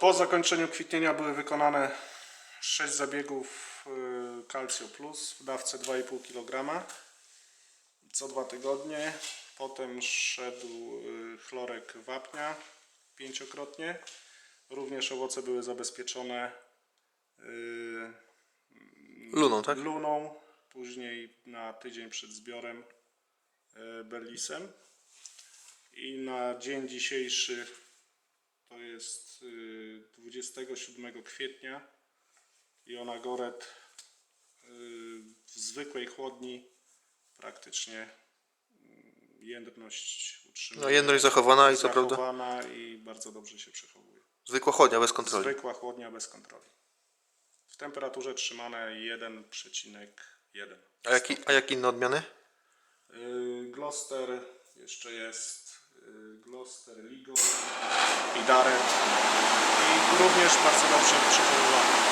Po zakończeniu kwitnienia były wykonane 6 zabiegów y, Calcio Plus w dawce 2,5 kg co dwa tygodnie. Potem szedł y, chlorek wapnia pięciokrotnie. Również owoce były zabezpieczone y, Luną, tak? luną, później na tydzień przed zbiorem Berlisem. I na dzień dzisiejszy, jest y, 27 kwietnia, Iona Goret y, w zwykłej chłodni praktycznie mm, jędrność utrzymuje. No jędrność zachowana i co prawda zachowana i bardzo dobrze się przechowuje. zwykła chłodnia bez kontroli. Zwykła chłodnia bez kontroli. W temperaturze trzymane 1,1. A, jaki, a jak inne odmiany? Yy, Gloucester jeszcze jest Gloucester, Ligor i Darek i również bardzo dobrze przywoływany.